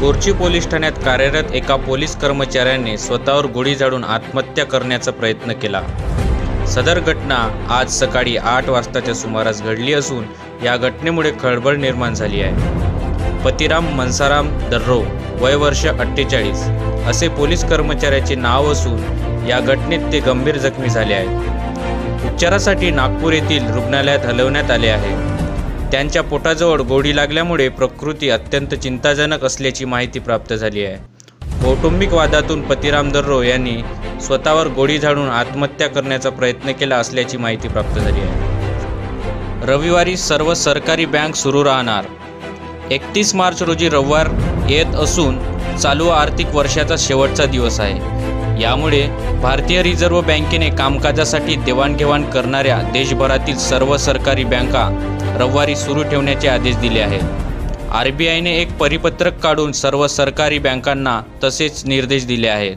कोरची police ठाण्यात कार्यरत एका पोलीस कर्मचाऱ्याने स्वतःवर गोळी झाडून आत्महत्या करण्याचा प्रयत्न केला. सदर घटना आज सकाळी आठ वाजताच्या सुमारास घडली असून या घटनेमुळे खळबळ निर्माण झाली आहे. पतिराम मनसाराम दर्रो वय वर्ष अठ्ठेचाळीस असे पोलीस कर्मचाऱ्याचे नाव असून या घटनेत ते गंभीर जखमी झाले आहेत. उपचारासाठी नागपूर येथील रुग्णालयात हलवण्यात आले आहे. त्यांच्या पोटाजवळ गोडी लागल्यामुळे प्रकृती अत्यंत चिंताजनक असल्याची माहिती प्राप्त झाली आहे. कौटुंबिक वादातून पतिराम दर्रो यांनी स्वतःवर गोळी झाडून आत्महत्या करण्याचा प्रयत्न केला असल्याची माहिती प्राप्त झाली आहे. रविवारी सर्व सरकारी बँक सुरू राहणार. एकतीस मार्च रोजी रविवार येत असून चालू आर्थिक वर्षाचा शेवटचा दिवस आहे. यामुळे भारतीय रिझर्व्ह बँकेने कामकाजासाठी देवाणघेवाण करणाऱ्या देशभरातील सर्व सरकारी बँका रविवारी सुरू ठेवण्याचे आदेश दिले आहेत. आर बी आयने एक परिपत्रक काढून सर्व सरकारी बँकांना तसेच निर्देश दिले आहेत.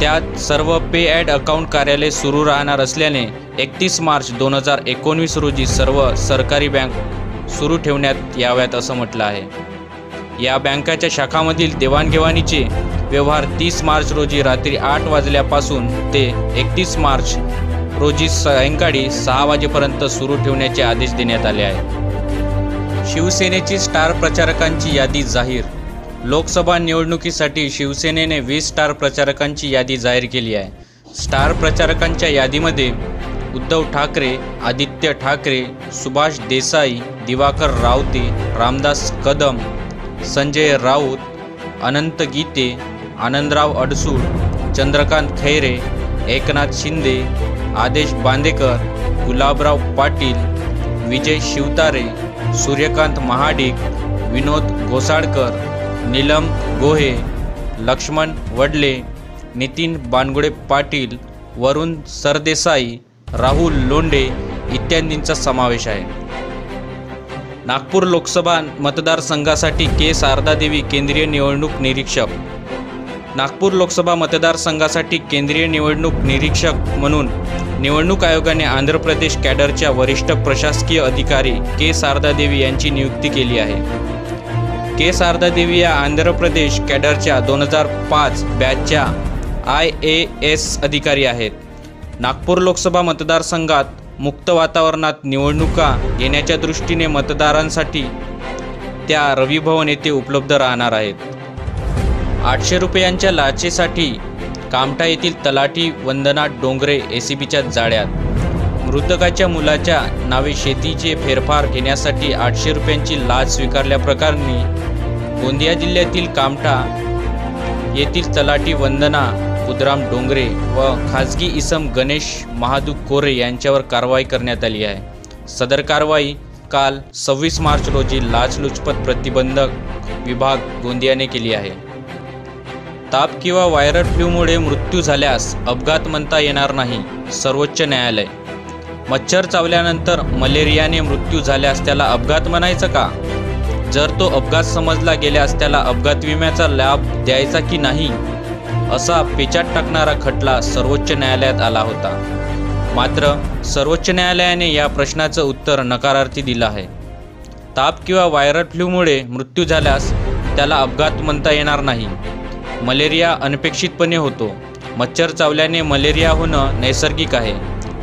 त्यात सर्व पे ॲड अकाउंट कार्यालय सुरू राहणार असल्याने एकतीस मार्च दोन हजार एकोणवीस रोजी सर्व सरकारी बँक सुरू ठेवण्यात याव्यात असं म्हटलं आहे. या बँकाच्या शाखामधील देवाणघेवाणीचे व्यवहार तीस मार्च रोजी रात्री आठ वाजल्यापासून ते एकतीस मार्च रोजी सायंकाळी सहा वाजेपर्यंत सुरू ठेवण्याचे आदेश देण्यात आले आहेत. शिवसेनेची स्टार प्रचारकांची यादी जाहीर. लोकसभा निवडणुकीसाठी शिवसेनेने वीस स्टार प्रचारकांची यादी जाहीर केली आहे. स्टार प्रचारकांच्या यादीमध्ये उद्धव ठाकरे आदित्य ठाकरे सुभाष देसाई दिवाकर रावते रामदास कदम संजय राऊत अनंत गीते आनंदराव अडसूळ चंद्रकांत खैरे एकनाथ शिंदे आदेश बांदेकर गुलाबराव पाटील विजय शिवतारे सूर्यकांत महाडिक विनोद घोसाळकर नीलम गोहे लक्ष्मण वडले नितीन बानगुडे पाटील वरुण सरदेसाई राहुल लोंढे इत्यादींचा समावेश आहे. नागपूर लोकसभा मतदारसंघासाठी के. शारदादेवी केंद्रीय निवडणूक निरीक्षक नागपूर लोकसभा मतदारसंघासाठी केंद्रीय निवडणूक निरीक्षक म्हणून निवडणूक आयोगाने आंध्र प्रदेश कॅडरच्या वरिष्ठ प्रशासकीय अधिकारी के शारदादेवी यांची नियुक्ती केली आहे. के शारदादेवी या आंध्र प्रदेश कॅडरच्या दोन हजार पाच बॅचच्या आय ए एस अधिकारी आहेत. नागपूर लोकसभा मतदारसंघात मुक्त वातावरणात निवडणुका घेण्याच्या दृष्टीने मतदारांसाठी त्या रवी भवन येथे उपलब्ध राहणार आहेत. आठशे रुपयांच्या लाचेसाठी कामठा येथील तलाठी वंदना डोंगरे ए सी बीच्या जाळ्यात. मृतकाच्या मुलाच्या नावे शेतीचे फेरफार घेण्यासाठी आठशे रुपयांची लाच स्वीकारल्याप्रकरणी गोंदिया जिल्ह्यातील कामठा येथील तलाठी वंदना बुधराम डोंगरे व खाजगी इसम गणेश महादू कोरे यांच्यावर कारवाई करण्यात आली आहे. सदर कारवाई काल सव्वीस मार्च रोजी लाचलुचपत प्रतिबंधक विभाग गोंदियाने केली आहे. ताप किंवा व्हायरल फ्लूमुळे मृत्यू झाल्यास अपघात म्हणता येणार नाही सर्वोच्च न्यायालय. मच्छर चावल्यानंतर मलेरियाने मृत्यू झाल्यास त्याला अपघात म्हणायचं का? जर तो अपघात समजला गेल्यास त्याला अपघात विम्याचा लाभ द्यायचा की नाही? असा पेचात टाकणारा खटला सर्वोच्च न्यायालयात आला होता. मात्र सर्वोच्च न्यायालयाने या प्रश्नाचं उत्तर नकारार्थी दिलं आहे. ताप किंवा व्हायरल फ्लूमुळे मृत्यू झाल्यास त्याला अपघात म्हणता येणार नाही. मलेरिया अनपेक्षितपणे होतो. मच्छर चावल्याने मलेरिया होणं नैसर्गिक आहे.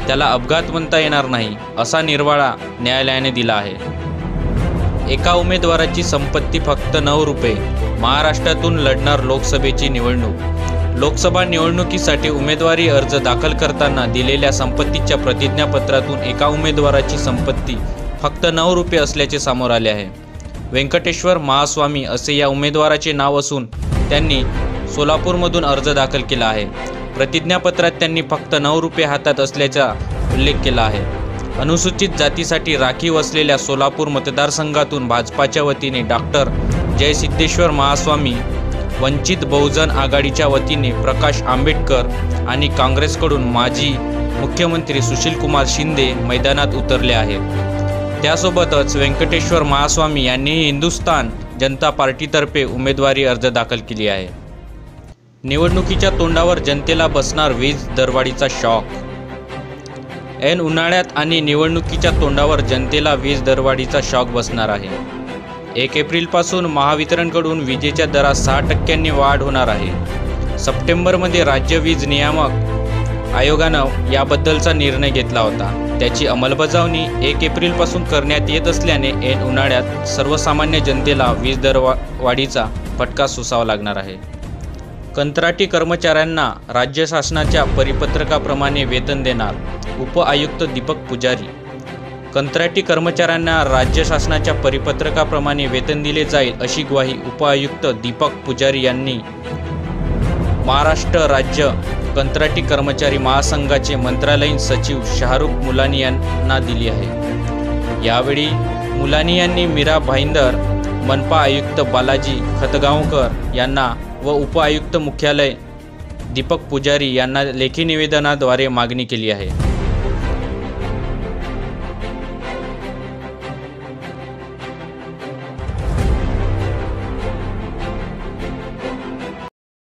त्याला अपघात म्हणता येणार नाही असा निर्वाळा न्यायालयाने दिला आहे. एका उमेदवाराची संपत्ती फक्त नऊ रुपये. महाराष्ट्रातून लढणार लोकसभेची निवडणूक. लोकसभा निवडणुकीसाठी उमेदवारी अर्ज दाखल करताना दिलेल्या संपत्तीच्या प्रतिज्ञापत्रातून एका उमेदवाराची संपत्ती फक्त नऊ रुपये असल्याचे समोर आले आहे. व्यंकटेश्वर महास्वामी असे या उमेदवाराचे नाव असून त्यांनी सोलापूरमधून अर्ज दाखल केला आहे. प्रतिज्ञापत्रात त्यांनी फक्त नऊ रुपये हातात असल्याचा उल्लेख केला आहे. अनुसूचित जातीसाठी राखीव असलेल्या सोलापूर मतदारसंघातून भाजपाच्या वतीने डॉक्टर जयसिद्धेश्वर महास्वामी वंचित बहुजन आघाडीच्या वतीने प्रकाश आंबेडकर आणि काँग्रेसकडून माजी मुख्यमंत्री सुशीलकुमार शिंदे मैदानात उतरले आहेत त्यासोबतच व्यंकटेश्वर महास्वामी यांनीही हिंदुस्थान जनता पार्टीतर्फे उमेदवारी अर्ज दाखल केली आहे. निवडणुकीच्या तोंडावर जनतेला बसणार वीज दरवाढीचा शॉक. ऐन उन्हाळ्यात आणि निवडणुकीच्या तोंडावर जनतेला वीज दरवाढीचा शॉक बसणार आहे. एक एप्रिलपासून महावितरणकडून विजेच्या दरात सहा टक्क्यांनी वाढ होणार आहे. सप्टेंबरमध्ये राज्य वीज नियामक आयोगानं याबद्दलचा निर्णय घेतला होता. त्याची अंमलबजावणी एक एप्रिलपासून करण्यात येत असल्याने ऐन उन्हाळ्यात सर्वसामान्य जनतेला वीज दरवा वाढीचा फटका सुसावा लागणार आहे. कंत्राटी कर्मचाऱ्यांना राज्य शासनाच्या परिपत्रकाप्रमाणे वेतन देणार उपआयुक्त दीपक पुजारी. कंत्राटी कर्मचाऱ्यांना राज्य शासनाच्या परिपत्रकाप्रमाणे वेतन दिले जाईल अशी ग्वाही उपआयुक्त दीपक पुजारी यांनी. महाराष्ट्र राज्य कंत्राटी कर्मचारी महासंघाचे मंत्रालयीन सचिव शाहरुख मुलानी यांना दिली आहे. यावेळी मुलानी यांनी मीरा भाईंदर मनपा आयुक्त बालाजी खतगावकर यांना व उपआयुक्त मुख्यालय दीपक पुजारी यांना लेखी निवेदनाद्वारे मागणी केली आहे.